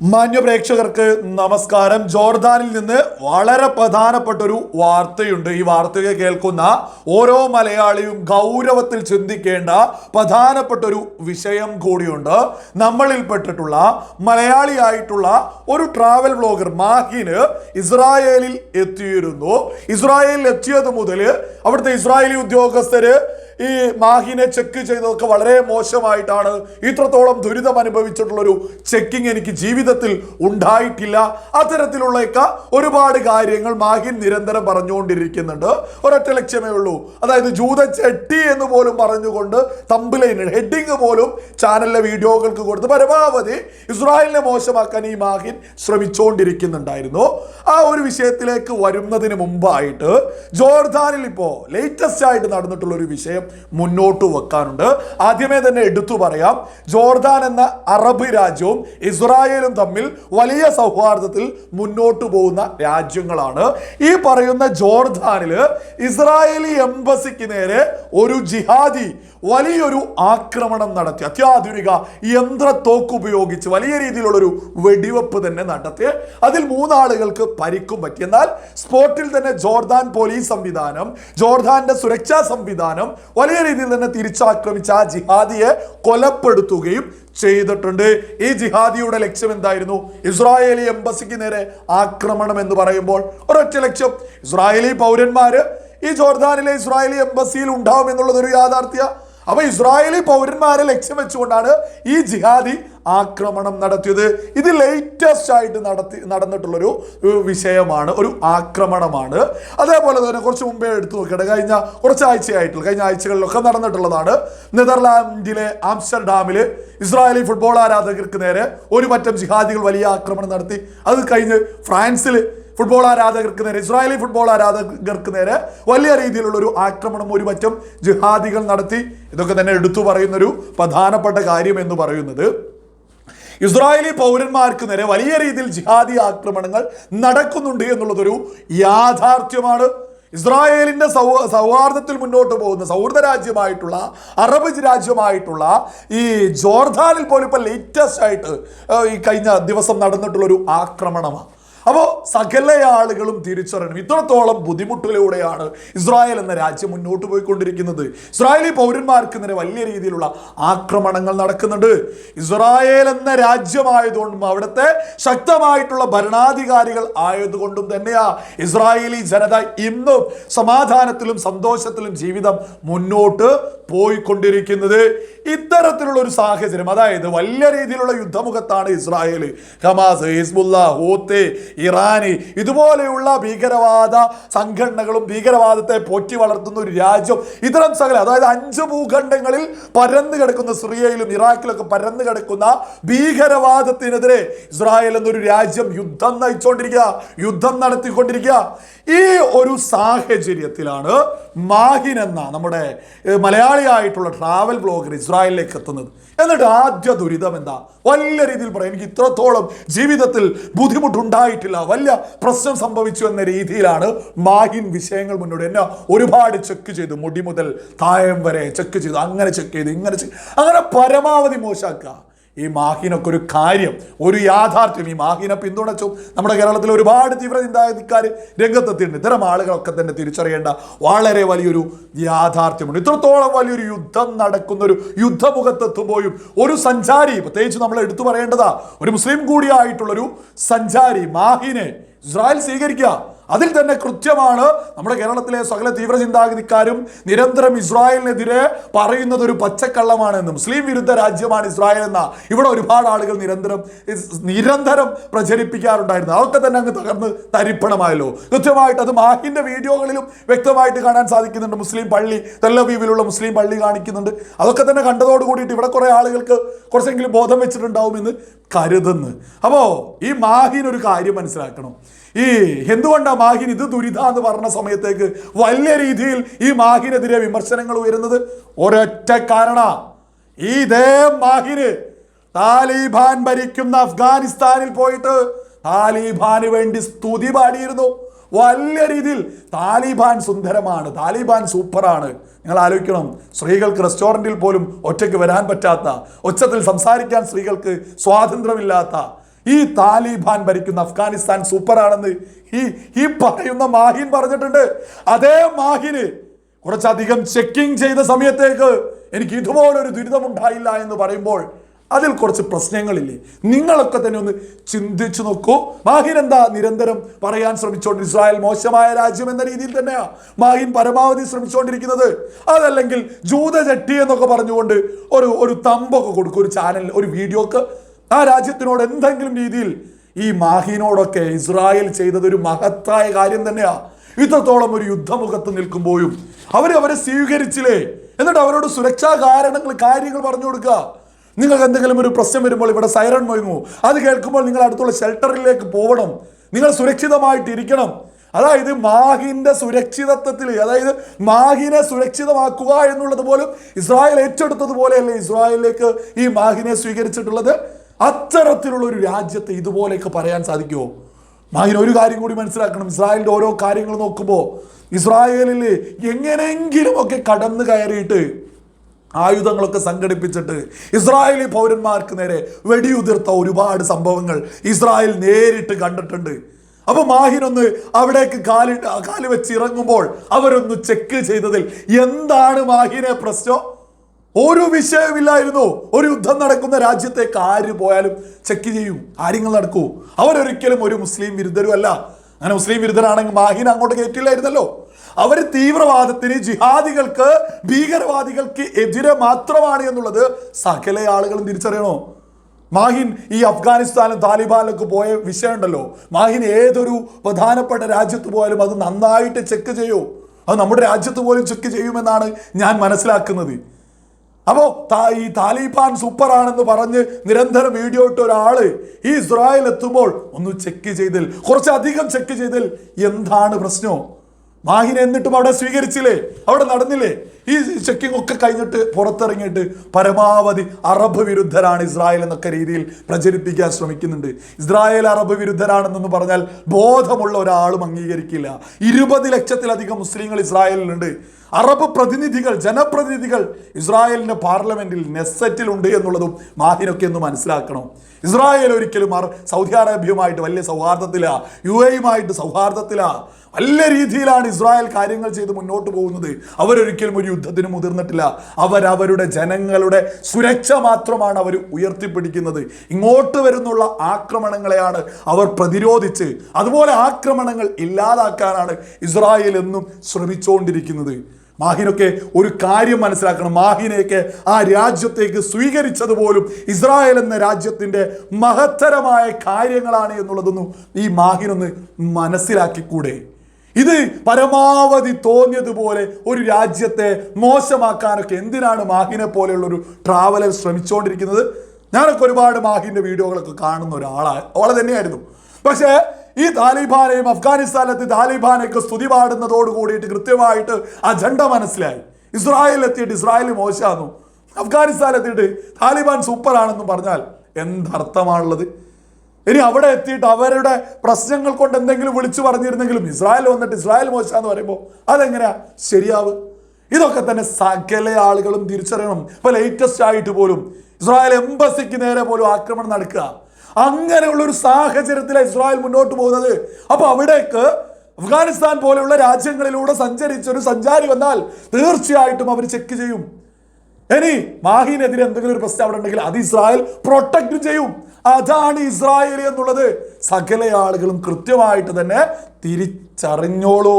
മാന്യ പ്രേക്ഷകർക്ക് നമസ്കാരം. ജോർദാനിൽ നിന്ന് വളരെ പ്രധാനപ്പെട്ട ഒരു വാർത്തയുണ്ട്. ഈ വാർത്തയെ കേൾക്കുന്ന ഓരോ മലയാളിയും ഗൗരവത്തിൽ ചിന്തിക്കേണ്ട പ്രധാനപ്പെട്ട ഒരു വിഷയം കൂടിയുണ്ട്. നമ്മളിൽ നമ്മളിൽപ്പെട്ടിട്ടുള്ള മലയാളിയായിട്ടുള്ള ഒരു ട്രാവൽ വ്ലോഗർ മാഹിന് ഇസ്രായേലിൽ എത്തിയിരുന്നു. ഇസ്രായേലിൽ എത്തിയത് മുതൽ അവിടുത്തെ ഇസ്രായേലി ഉദ്യോഗസ്ഥര് ഈ മാഹിനെ ചെക്ക് ചെയ്തതൊക്കെ വളരെ മോശമായിട്ടാണ് ഇത്രത്തോളം ദുരിതം അനുഭവിച്ചിട്ടുള്ളൊരു ചെക്കിംഗ് എനിക്ക് ജീവിതത്തിൽ ഉണ്ടായിട്ടില്ല. അത്തരത്തിലുള്ളയൊക്കെ ഒരുപാട് കാര്യങ്ങൾ മാഹിൻ നിരന്തരം പറഞ്ഞുകൊണ്ടിരിക്കുന്നുണ്ട്. ഒരൊറ്റ ലക്ഷ്യമേ ഉള്ളൂ. അതായത് ജൂത ചെട്ടി എന്ന് പോലും പറഞ്ഞുകൊണ്ട് തമ്പിലൈൻ ഹെഡിങ് പോലും ചാനലിലെ വീഡിയോകൾക്ക് കൊടുത്ത് പരമാവധി ഇസ്രായേലിനെ മോശമാക്കാൻ ഈ മാഹിൻ ശ്രമിച്ചുകൊണ്ടിരിക്കുന്നുണ്ടായിരുന്നു ആ ഒരു വിഷയത്തിലേക്ക് വരുന്നതിന് മുമ്പായിട്ട് ജോർദാനിൽ ഇപ്പോൾ ലേറ്റസ്റ്റ് ആയിട്ട് നടന്നിട്ടുള്ള ഒരു വിഷയം മുന്നോട്ട് വെക്കാനുണ്ട്. ആദ്യമേ തന്നെ എടുത്തു പറയാം. ജോർദാൻ എന്ന അറബ് രാജ്യവും ഇസ്രായേലും തമ്മിൽ വലിയ സൗഹാർദ്ദത്തിൽ മുന്നോട്ട് പോകുന്ന രാജ്യങ്ങളാണ്. ഈ പറയുന്ന ജോർദാനിൽ ഇസ്രായേലി എംബസിക്ക് നേരെ ഒരു ജിഹാദി വലിയൊരു ആക്രമണം നടത്തി. അത്യാധുനിക യന്ത്രത്തോക്ക് ഉപയോഗിച്ച് വലിയ രീതിയിലുള്ളൊരു വെടിവെപ്പ് തന്നെ നടത്തി. അതിൽ മൂന്നാളുകൾക്ക് പരിക്കും പറ്റി. എന്നാൽ സ്പോട്ടിൽ തന്നെ ജോർദാൻ പോലീസ് സംവിധാനം ജോർദാന്റെ സുരക്ഷാ സംവിധാനം വലിയ രീതിയിൽ തന്നെ തിരിച്ചാക്രമിച്ച ആ ജിഹാദിയെ കൊലപ്പെടുത്തുകയും ചെയ്തിട്ടുണ്ട്. ഈ ജിഹാദിയുടെ ലക്ഷ്യം എന്തായിരുന്നു? ഇസ്രായേലി എംബസിക്ക് നേരെ ആക്രമണം എന്ന് പറയുമ്പോൾ ഒരൊറ്റ ലക്ഷ്യം ഇസ്രായേലി പൗരന്മാര് ഈ ജോർദാനിലെ ഇസ്രായേലി എംബസിയിൽ ഉണ്ടാവും എന്നുള്ളത് ഒരു യാഥാർത്ഥ്യ. അപ്പൊ ഇസ്രായേലി പൗരന്മാരെ ലക്ഷ്യം വെച്ചുകൊണ്ടാണ് ഈ ജിഹാദി ആക്രമണം നടത്തിയത്. ഇത് ലേറ്റസ്റ്റ് ആയിട്ട് നടത്തി നടന്നിട്ടുള്ളൊരു വിഷയമാണ് ഒരു ആക്രമണമാണ്. അതേപോലെ തന്നെ കുറച്ച് മുമ്പേ എടുത്തു നോക്കട്ടെ കഴിഞ്ഞ കുറച്ച് ആഴ്ചയായിട്ടുള്ള കഴിഞ്ഞ ആഴ്ചകളിലൊക്കെ നടന്നിട്ടുള്ളതാണ്. നെതർലാൻഡിലെ ആംസ്റ്റർഡാമിൽ ഇസ്രായേലി ഫുട്ബോൾ ആരാധകർക്ക് നേരെ ഒരു പറ്റം ജിഹാദികൾ വലിയ ആക്രമണം നടത്തി. അത് കഴിഞ്ഞ് ഫ്രാൻസിൽ ഫുട്ബോൾ ആരാധകർക്ക് നേരെ ഇസ്രായേലി ഫുട്ബോൾ ആരാധകർക്ക് നേരെ വലിയ രീതിയിലുള്ള ഒരു ആക്രമണം ഒരു പറ്റം ജിഹാദികൾ നടത്തി. ഇതൊക്കെ തന്നെ എടുത്തു പറയുന്നൊരു പ്രധാനപ്പെട്ട കാര്യം എന്ന് പറയുന്നത് ഇസ്രായേലി പൗരന്മാർക്ക് നേരെ വലിയ രീതിയിൽ ജിഹാദി ആക്രമണങ്ങൾ നടക്കുന്നുണ്ട് എന്നുള്ളതൊരു യാഥാർത്ഥ്യമാണ്. ഇസ്രായേലിന്റെ സൗ സൗഹാർദ്ദത്തിൽ മുന്നോട്ട് പോകുന്ന സൗഹൃദ രാജ്യമായിട്ടുള്ള അറബ് രാജ്യമായിട്ടുള്ള ഈ ജോർദാനിൽ പോലും ഇപ്പോൾ ലേറ്റസ്റ്റ് ആയിട്ട് ഈ കഴിഞ്ഞ ദിവസം നടന്നിട്ടുള്ളൊരു ആക്രമണമാണ്. അപ്പോൾ സകല ആളുകളും തിരിച്ചറിയണം. ഇത്രത്തോളം ബുദ്ധിമുട്ടിലൂടെയാണ് ഇസ്രായേൽ എന്ന രാജ്യം മുന്നോട്ട് പോയിക്കൊണ്ടിരിക്കുന്നത്. ഇസ്രായേലി പൗരന്മാർക്ക് നേരെ വലിയ രീതിയിലുള്ള ആക്രമണങ്ങൾ നടക്കുന്നുണ്ട്. ഇസ്രായേൽ എന്ന രാജ്യമായതുകൊണ്ടും അവിടുത്തെ ശക്തമായിട്ടുള്ള ഭരണാധികാരികൾ ആയതുകൊണ്ടും തന്നെയാ ഇസ്രായേലി ജനത ഇന്നും സമാധാനത്തിലും സന്തോഷത്തിലും ജീവിതം മുന്നോട്ട് പോയിക്കൊണ്ടിരിക്കുന്നത്. ഇത്തരത്തിലുള്ള ഒരു സാഹചര്യം അതായത് വലിയ രീതിയിലുള്ള യുദ്ധമുഖത്താണ് ഇസ്രായേൽ ഹമാസ് ഹിസ്ബുല്ല ഹൂത്ത് ഇറാന് ഇതുപോലെയുള്ള ഭീകരവാദ സംഘടനകളും ഭീകരവാദത്തെ പോറ്റി വളർത്തുന്ന ഒരു രാജ്യം. ഇത്തരം സകല അതായത് അഞ്ച് ഭൂഖണ്ഡങ്ങളിൽ പരന്നു കിടക്കുന്ന സിറിയയിലും ഇറാഖിലൊക്കെ പരന്നു കിടക്കുന്ന ഭീകരവാദത്തിനെതിരെ ഇസ്രായേൽ എന്നൊരു രാജ്യം യുദ്ധം നയിച്ചുകൊണ്ടിരിക്കുക യുദ്ധം നടത്തിക്കൊണ്ടിരിക്കുക. ഈ ഒരു സാഹചര്യത്തിലാണ് മാഹിൻ എന്ന നമ്മുടെ മലയാളിയായിട്ടുള്ള ട്രാവൽ ബ്ലോഗർ ഇസ്രായേലിലേക്ക് എത്തുന്നത്. എന്നിട്ട് ആദ്യ ദുരിതം എന്താ? വലിയ രീതിയിൽ പറയാം. എനിക്ക് ഇത്രത്തോളം ജീവിതത്തിൽ ബുദ്ധിമുട്ടുണ്ടായിട്ടില്ല. വലിയ പ്രശ്നം സംഭവിച്ചു എന്ന രീതിയിലാണ് മാഹിൻ വിഷയങ്ങൾ മുന്നോട്ട് എന്നെ ഒരുപാട് ചെക്ക് ചെയ്തു. മുടി മുതൽ തായം വരെ ചെക്ക് ചെയ്തു. അങ്ങനെ ചെക്ക് ചെയ്തു. ഇങ്ങനെ അങ്ങനെ പരമാവധി മോശമാക്കുക. ഈ മാഹിനൊക്കെ ഒരു കാര്യം ഒരു യാഥാർത്ഥ്യം. ഈ മാഹിനെ പിന്തുണച്ചു നമ്മുടെ കേരളത്തിൽ ഒരുപാട് തീവ്ര ചിന്താഗതിക്കാർ രംഗത്തെത്തിയിട്ടുണ്ട്. ഇത്തരം ആളുകളൊക്കെ തന്നെ തിരിച്ചറിയേണ്ട വളരെ വലിയൊരു യാഥാർത്ഥ്യമുണ്ട്. ഇത്രത്തോളം വലിയൊരു യുദ്ധം നടക്കുന്ന ഒരു യുദ്ധമുഖത്തെത്തുമ്പോഴും ഒരു സഞ്ചാരി പ്രത്യേകിച്ച് നമ്മൾ എടുത്തു പറയേണ്ടതാ ഒരു മുസ്ലിം കൂടിയായിട്ടുള്ളൊരു സഞ്ചാരി മാഹിനെ ഇസ്രായേൽ സ്വീകരിക്കുക. അതിൽ തന്നെ കൃത്യമാണ് നമ്മുടെ കേരളത്തിലെ സകല തീവ്ര ചിന്താഗതിക്കാരും നിരന്തരം ഇസ്രായേലിനെതിരെ പറയുന്നത് ഒരു പച്ചക്കള്ളമാണെന്ന്. മുസ്ലിം വിരുദ്ധ രാജ്യമാണ് ഇസ്രായേൽ എന്ന ഇവിടെ ഒരുപാട് ആളുകൾ നിരന്തരം നിരന്തരം പ്രചരിപ്പിക്കാറുണ്ടായിരുന്നു. അതൊക്കെ തന്നെ അങ്ങ് തകർന്ന് തരിപ്പണമായല്ലോ. കൃത്യമായിട്ട് അത് മാഹിന്റെ വീഡിയോകളിലും വ്യക്തമായിട്ട് കാണാൻ സാധിക്കുന്നുണ്ട്. മുസ്ലിം പള്ളി തെല്ലവീവിലുള്ള മുസ്ലിം പള്ളി കാണിക്കുന്നുണ്ട്. അതൊക്കെ തന്നെ കണ്ടതോട് കൂടിയിട്ട് ഇവിടെ കുറെ ആളുകൾക്ക് കുറച്ചെങ്കിലും ബോധം വെച്ചിട്ടുണ്ടാവുമെന്ന് കരുതുന്നു. അപ്പോ ഈ മാഹിൻ ഒരു കാര്യം മനസ്സിലാക്കണം. ഈ എന്തുകൊണ്ടാണ് മാഹിൻ ഇത് ദുരിത എന്ന് പറഞ്ഞ സമയത്തേക്ക് വലിയ രീതിയിൽ ഈ മാഹിനെതിരെ വിമർശനങ്ങൾ ഉയരുന്നത്? ഒരൊറ്റ കാരണ. ഈ ദേ മാഹിന് താലിബാൻ ഭരിക്കുന്ന അഫ്ഗാനിസ്ഥാനിൽ പോയിട്ട് താലിബാന് വേണ്ടി സ്തുതി പാടിയിരുന്നു. വലിയ രീതിയിൽ താലിബാൻ സുന്ദരമാണ് താലിബാൻ സൂപ്പറാണ്. നിങ്ങൾ ആലോചിക്കണം സ്ത്രീകൾക്ക് റെസ്റ്റോറന്റിൽ പോലും ഒറ്റയ്ക്ക് വരാൻ പറ്റാത്ത ഒച്ചത്തിൽ സംസാരിക്കാൻ സ്ത്രീകൾക്ക് സ്വാതന്ത്ര്യമില്ലാത്ത ഈ താലിബാൻ ഭരിക്കുന്ന അഫ്ഗാനിസ്ഥാൻ സൂപ്പറാണെന്ന് ഈ ഈ പറയുന്ന മാഹിൻ പറഞ്ഞിട്ടുണ്ട്. അതേ മാഹിന് കുറച്ചധികം ചെക്കിംഗ് ചെയ്ത സമയത്തേക്ക് എനിക്ക് ഇതുപോലൊരു ദുരിതമുണ്ടായില്ല എന്ന് പറയുമ്പോൾ അതിൽ കുറച്ച് പ്രശ്നങ്ങളില്ലേ? നിങ്ങളൊക്കെ തന്നെ ഒന്ന് ചിന്തിച്ചു നോക്കൂ. മാഹിൻ എന്താ നിരന്തരം പറയാൻ ശ്രമിച്ചോണ്ട് ഇസ്രായേൽ മോശമായ രാജ്യം എന്ന രീതിയിൽ തന്നെയാ മാഹിൻ പരമാവധി ശ്രമിച്ചുകൊണ്ടിരിക്കുന്നത് അതല്ലെങ്കിൽ ജൂതചട്ടി എന്നൊക്കെ പറഞ്ഞുകൊണ്ട് ഒരു ഒരു തമ്പൊക്കെ കൊടുക്കും ഒരു ചാനൽ ഒരു വീഡിയോക്ക് ആ രാജ്യത്തിനോട് എന്തെങ്കിലും രീതിയിൽ ഈ മാഹിനോടൊക്കെ ഇസ്രായേൽ ചെയ്തത് ഒരു മഹത്തായ കാര്യം തന്നെയാ. ഇത്രത്തോളം ഒരു യുദ്ധമുഖത്ത് നിൽക്കുമ്പോഴും അവരെ അവരെ സ്വീകരിച്ചില്ലേ? എന്നിട്ട് അവരോട് സുരക്ഷാ കാരണങ്ങൾ കാര്യങ്ങൾ പറഞ്ഞു കൊടുക്കുക. നിങ്ങൾക്ക് എന്തെങ്കിലും ഒരു പ്രശ്നം വരുമ്പോൾ ഇവിടെ സൈറൺ മുഴങ്ങുമോ അത് കേൾക്കുമ്പോൾ നിങ്ങൾ അടുത്തുള്ള ഷെൽട്ടറിലേക്ക് പോകണം നിങ്ങൾ സുരക്ഷിതമായിട്ട് ഇരിക്കണം അതായത് മാഹിന്റെ സുരക്ഷിതത്വത്തിൽ അതായത് മാഹിനെ സുരക്ഷിതമാക്കുക എന്നുള്ളത് പോലും ഇസ്രായേൽ ഏറ്റെടുത്തതുപോലെയല്ലേ ഇസ്രായേലിലേക്ക് ഈ മാഹിനെ സ്വീകരിച്ചിട്ടുള്ളത്. അത്തരത്തിലുള്ള ഒരു രാജ്യത്തെ ഇതുപോലെയൊക്കെ പറയാൻ സാധിക്കുമോ മാഹിന് ഒരു കാര്യം കൂടി മനസ്സിലാക്കണം. ഇസ്രായേലിന്റെ ഓരോ കാര്യങ്ങൾ നോക്കുമ്പോൾ ഇസ്രായേലിൽ എങ്ങനെയെങ്കിലും ഒക്കെ കടന്നു കയറിയിട്ട് ആയുധങ്ങളൊക്കെ സംഘടിപ്പിച്ചിട്ട് ഇസ്രായേലി പൗരന്മാർക്ക് നേരെ വെടിയുതിർത്ത ഒരുപാട് സംഭവങ്ങൾ ഇസ്രായേൽ നേരിട്ട് കണ്ടിട്ടുണ്ട്. അപ്പൊ മാഹിനൊന്ന് അവിടേക്ക് കാലിട്ട് കാൽ വെച്ച് ഇറങ്ങുമ്പോൾ അവരൊന്ന് ചെക്ക് ചെയ്തതിൽ എന്താണ് മാഹിനെ പ്രശ്നം? ഒരു വിഷയമില്ലായിരുന്നു. ഒരു യുദ്ധം നടക്കുന്ന രാജ്യത്തേക്ക് ആര് പോയാലും ചെക്ക് ചെയ്യും. കാര്യങ്ങൾ നടക്കൂ. അവരൊരിക്കലും ഒരു മുസ്ലിം വിരുദ്ധരും അല്ല അങ്ങനെ മുസ്ലിം വിരുദ്ധരാണെങ്കിൽ മാഹിൻ അങ്ങോട്ട് കയറ്റില്ലായിരുന്നല്ലോ. അവർ തീവ്രവാദത്തിന് ജിഹാദികൾക്ക് ഭീകരവാദികൾക്ക് എതിരെ മാത്രമാണ് എന്നുള്ളത് സകല ആളുകളും തിരിച്ചറിയണോ? മാഹിൻ ഈ അഫ്ഗാനിസ്ഥാനും താലിബാനിലൊക്കെ പോയ വിഷയമുണ്ടല്ലോ. മാഹിൻ ഏതൊരു പ്രധാനപ്പെട്ട രാജ്യത്ത് പോയാലും അത് നന്നായിട്ട് ചെക്ക് ചെയ്യൂ? അത് നമ്മുടെ രാജ്യത്ത് പോലും ചെക്ക് ചെയ്യുമെന്നാണ് ഞാൻ മനസ്സിലാക്കുന്നത്. അപ്പോൾ ഈ താലിബാൻ സൂപ്പറാണെന്ന് പറഞ്ഞ് നിരന്തരം വീഡിയോ ഇട്ട ഒരാൾ ഈ ഇസ്രായേൽ എത്തുമ്പോൾ ഒന്ന് ചെക്ക് ചെയ്തിൽ കുറച്ചധികം ചെക്ക് ചെയ്തിൽ എന്താണ് പ്രശ്നം? മാഹിനെ എന്നിട്ടും അവിടെ സ്വീകരിച്ചില്ലേ? അവിടെ നടന്നില്ലേ? ഈ ചെക്കിംഗ് ഒക്കെ കഴിഞ്ഞിട്ട് പുറത്തിറങ്ങിയിട്ട് പരമാവധി അറബ് വിരുദ്ധരാണ് ഇസ്രായേൽ എന്നൊക്കെ രീതിയിൽ പ്രചരിപ്പിക്കാൻ ശ്രമിക്കുന്നുണ്ട്. ഇസ്രായേൽ അറബ് വിരുദ്ധരാണെന്നൊന്ന് പറഞ്ഞാൽ ബോധമുള്ള ഒരാളും അംഗീകരിക്കില്ല. ഇരുപത് ലക്ഷത്തിലധികം മുസ്ലിങ്ങൾ ഇസ്രായേലിലുണ്ട്. അറബ് പ്രതിനിധികൾ ജനപ്രതിനിധികൾ ഇസ്രായേലിന്റെ പാർലമെന്റിൽ നെസറ്റിലുണ്ട് എന്നുള്ളതും മാഹിനൊക്കെ ഒന്ന് മനസ്സിലാക്കണം. ഇസ്രായേൽ ഒരിക്കലും സൗദി അറേബ്യയുമായിട്ട് വലിയ സൗഹാർദ്ദത്തിലാ യു എയുമായിട്ട് സൗഹാർദ്ദത്തിലാ. വലിയ രീതിയിലാണ് ഇസ്രായേൽ കാര്യങ്ങൾ ചെയ്ത് മുന്നോട്ട് പോകുന്നത്. അവരൊരിക്കലും ഒരു യുദ്ധത്തിന് മുതിർന്നിട്ടില്ല. അവരവരുടെ ജനങ്ങളുടെ സുരക്ഷ മാത്രമാണ് അവർ ഉയർത്തിപ്പിടിക്കുന്നത്. ഇങ്ങോട്ട് വരുന്നുള്ള ആക്രമണങ്ങളെയാണ് അവർ പ്രതിരോധിച്ച് അതുപോലെ ആക്രമണങ്ങൾ ഇല്ലാതാക്കാനാണ് ഇസ്രായേൽ എന്നും ശ്രമിച്ചുകൊണ്ടിരിക്കുന്നത് മാഹിനൊക്കെ ഒരു കാര്യം മനസ്സിലാക്കണം. മാഹിനെയൊക്കെ ആ രാജ്യത്തേക്ക് സ്വീകരിച്ചത് പോലും ഇസ്രായേൽ എന്ന രാജ്യത്തിന്റെ മഹത്തരമായ കാര്യങ്ങളാണ് എന്നുള്ളതൊന്നും ഈ മാഹിനൊന്ന് മനസ്സിലാക്കിക്കൂടെ? ഇത് പരമാവധി തോന്നിയതുപോലെ ഒരു രാജ്യത്തെ മോശമാക്കാനൊക്കെ എന്തിനാണ് മാഹിനെ പോലെയുള്ള ഒരു ട്രാവലർ ശ്രമിച്ചുകൊണ്ടിരിക്കുന്നത് ഞാനൊക്കെ ഒരുപാട് മാഹിന്റെ വീഡിയോകളൊക്കെ കാണുന്ന ഒരാളാണ് അവളെ തന്നെയായിരുന്നു. പക്ഷേ ഈ താലിബാനെയും അഫ്ഗാനിസ്ഥാനിലെത്തി താലിബാനൊക്കെ സ്തുതി പാടുന്നതോട് കൂടിയിട്ട് കൃത്യമായിട്ട് അജണ്ട മനസ്സിലായി. ഇസ്രായേലിൽ എത്തിയിട്ട് ഇസ്രായേൽ മോശമാണെന്നു അഫ്ഗാനിസ്ഥാനിൽ എത്തിയിട്ട് താലിബാൻ സൂപ്പറാണെന്നും പറഞ്ഞാൽ എന്തർത്ഥമാണുള്ളത് ഇനി അവിടെ എത്തിയിട്ട് അവരുടെ പ്രശ്നങ്ങൾ കൊണ്ട് എന്തെങ്കിലും വിളിച്ചു പറഞ്ഞിരുന്നെങ്കിലും ഇസ്രായേൽ വന്നിട്ട് ഇസ്രായേൽ മോശമെന്ന് പറയുമ്പോൾ അതെങ്ങനെയാ? ശരിയാവ്. ഇതൊക്കെ തന്നെ സകല ആളുകളും തിരിച്ചറിയണം. ഇപ്പൊ ലേറ്റസ്റ്റ് ആയിട്ട് പോലും ഇസ്രായേൽ എംബസിക്ക് നേരെ പോലും ആക്രമണം നടക്കുക. അങ്ങനെയുള്ള ഒരു സാഹചര്യത്തിലാണ് ഇസ്രായേൽ മുന്നോട്ട് പോകുന്നത്. അപ്പൊ അവിടേക്ക് അഫ്ഗാനിസ്ഥാൻ പോലെയുള്ള രാജ്യങ്ങളിലൂടെ സഞ്ചരിച്ച ഒരു സഞ്ചാരി വന്നാൽ തീർച്ചയായിട്ടും അവർ ചെക്ക് ചെയ്യും. ഇനി മാഹിനെതിരെ എന്തെങ്കിലും ഒരു പ്രശ്നം അവിടെ ഉണ്ടെങ്കിൽ അത് ഇസ്രായേൽ പ്രൊട്ടക്ട് ചെയ്യും. അതാണ് ഇസ്രായേൽ എന്നുള്ളത്. സകല ആളുകളും കൃത്യമായിട്ട് തന്നെ തിരിച്ചറിഞ്ഞോളൂ.